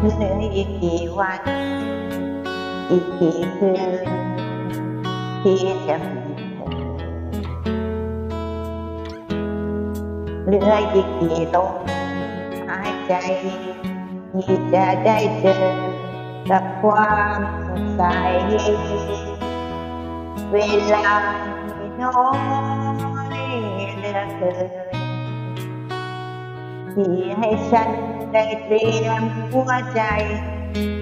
อีกกี่วัน อีกกี่คืนที่จะมีเธอเหลืออีกกี่ลมหายใจที่จะได้เจอกับความสดใสเวลาน้อยเหลือเกินที่ให้ฉัน ได้เตรียมหัวใจ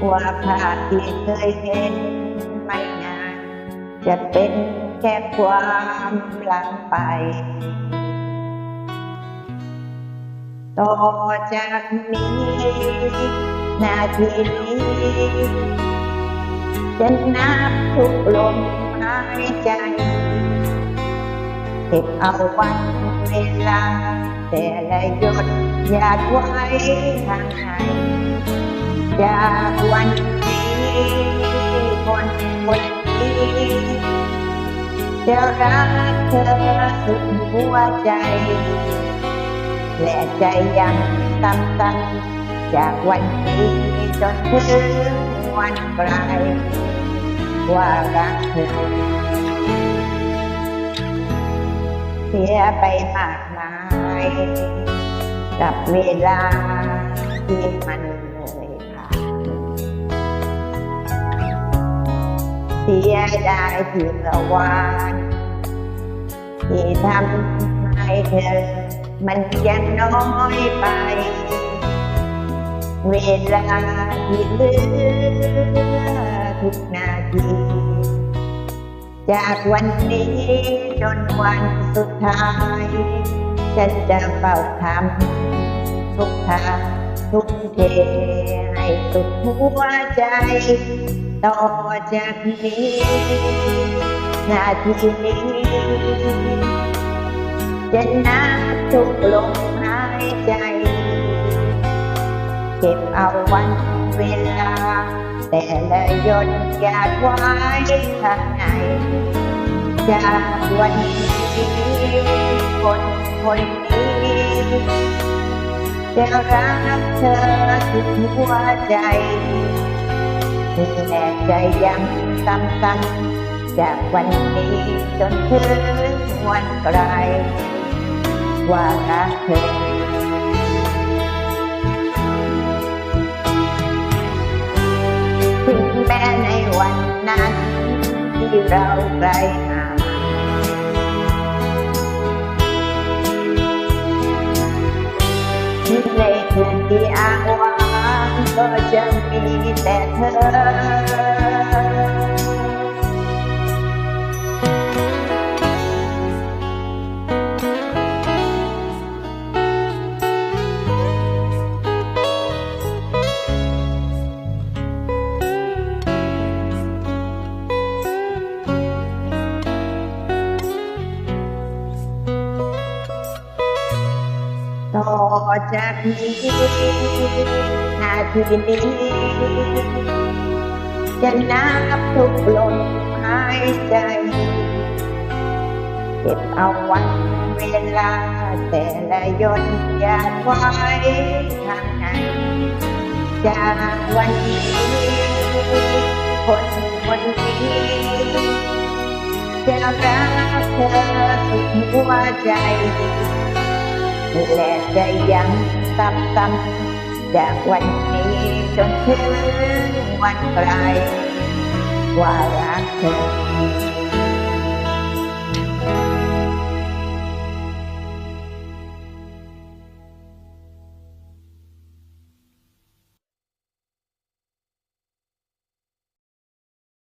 ว่าภาพที่เคยเห็นไม่นาน จะเป็นแค่ความหลังไป ต่อจากนี้ นาทีนี้จะนับทุกลมหายใจ เก็บเอาวันเวลา แต่ละหยดหยาดไว้ข้างในจากวันนี้คนคนนี้จะรักเธอสุดหัวใจ และใจยังตั้งตั้งจากวันนี้จนถึงวันไกลว่ารักเธอเสียไปมากมาย กับเวลาที่มันเลยผ่านเสียดายที่เมื่อวานที่ทำให้เธอ มันยังน้อยไป เวลาที่เหลือทุกนาทีจากวันนี้จนวันสุดท้าย ฉันจะเฝ้าทำทุกทางทุกเทให้สุดหัวใจ ต่อจากนี้นาทีนี้จะนับทุกลมหายใจ เก็บเอาวันเวลา แต่ละยดหยาดไว้ข้างในจากวันนี้คน คนนี้จะรักเธอสุดหัวใจแน่ใจยังซ้ำๆจากวันนี้จนถึงวันไกล ว่ารักเธอถึงแม้ในวันนั้นที่เราไกล ก็จะมีแต่เธอ ต่อจากนี้นาทีนี้ จะนับทุกลมหายใจ เก็บเอาวันเวลาแต่ละยดหยาดไว้ข้างในจากวันนี้ คนคนนี้จะรักเธอสุดหัวใจ และจะยังซ้ำๆจากวันนี้จนถึงวันไกลว่ารักเธอ